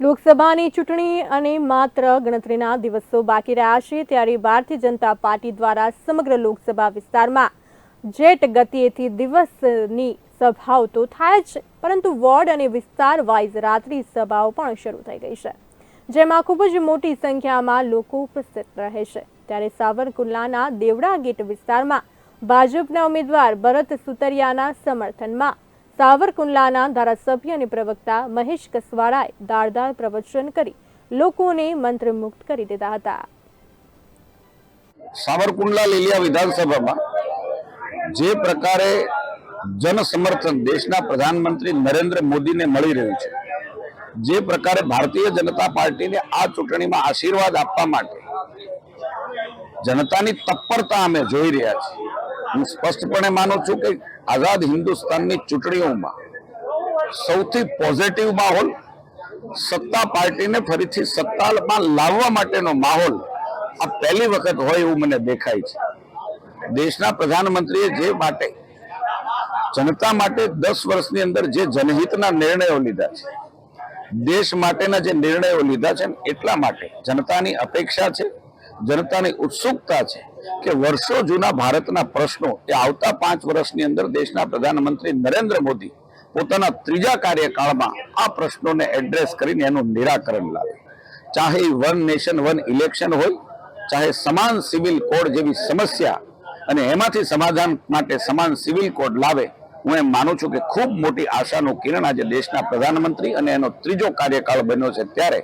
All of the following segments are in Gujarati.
લોકસભાની ચૂંટણી અને માત્ર ગણતરીના દિવસો બાકી રહ્યા છે, ત્યારે ભારતીય જનતા પાર્ટી દ્વારા સમગ્ર લોકસભા વિસ્તારમાં જેટ ગતિએથી દિવસની સભાઓ તો થાય છે પરંતુ વોર્ડ અને વિસ્તાર વાઇઝ રાત્રિ સભાઓ પણ શરૂ થઈ ગઈ છે, જેમાં ખૂબ જ મોટી સંખ્યામાં લોકો ઉપસ્થિત રહે છે. ત્યારે સાવરકુંડલાના દેવડા ગેટ વિસ્તારમાં ભાજપના ઉમેદવાર ભરત સુતરિયાના સમર્થનમાં સાવરકુંડલાના ધારાસભ્ય અને પ્રવક્તા મહેશ કસવાળાએ દાળદાર પ્રવચન કરી લોકોને મંત્રમુગ્ધ કરી દીધા હતા. સાવરકુંડલા લીલિયા વિધાનસભામાં જે પ્રકારે જન સમર્થન દેશના પ્રધાનમંત્રી નરેન્દ્ર મોદીને મળી રહ્યું છે, જે પ્રકારે ભારતીય જનતા પાર્ટીને આ ચૂંટણીમાં આશીર્વાદ આપવા માટે જનતાની તત્પરતા અમે જોઈ રહ્યા છીએ. હું સ્પષ્ટપણે માનું છું કે આઝાદ હિન્દુસ્તાનની ચૂંટણીઓમાં સૌથી પોઝિટિવ માહોલ સત્તા પાર્ટીને ફરીથી સત્તામાં લાવવા માટેનો માહોલ આ પહેલી વખત હોય એવું મને દેખાય છે. દેશના પ્રધાનમંત્રીએ જે માટે, જનતા માટે દસ વર્ષની અંદર જે જનહિતના નિર્ણયો લીધા છે, દેશ માટેના જે નિર્ણયો લીધા છે એટલા માટે જનતાની અપેક્ષા છે, જનતાની ઉત્સુકતા છે કે વર્ષો જૂના ભારતના પ્રશ્નો એ આવતા પાંચ વર્ષની અંદર દેશના પ્રધાનમંત્રી નરેન્દ્ર મોદી પોતાના ત્રીજા કાર્યકાળમાં આ પ્રશ્નોને એડ્રેસ કરીને એનું નિરાકરણ લાવે. ચાહે વન નેશન, વન ઇલેક્શન હોય, ચાહે સમાન સિવિલ કોડ જેવી સમસ્યા અને એમાંથી સમાધાન માટે સમાન સિવિલ કોડ લાવે, હું એમ માનું છું કે ખૂબ મોટી આશાનું કિરણ આજે દેશના પ્રધાનમંત્રી અને એનો ત્રીજો કાર્યકાળ બન્યો છે ત્યારે,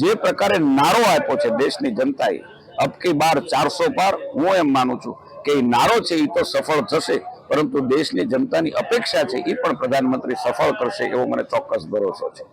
જે પ્રકારે નારો આપ્યો છે દેશની જનતાએ અબકી બાર ચારસો પાર હું એમ માનું છું કે એ નારો છે એ તો સફળ થશે, પરંતુ દેશની જનતાની અપેક્ષા છે એ પણ પ્રધાનમંત્રી સફળ કરશે એવો મને ચોક્કસ ભરોસો છે.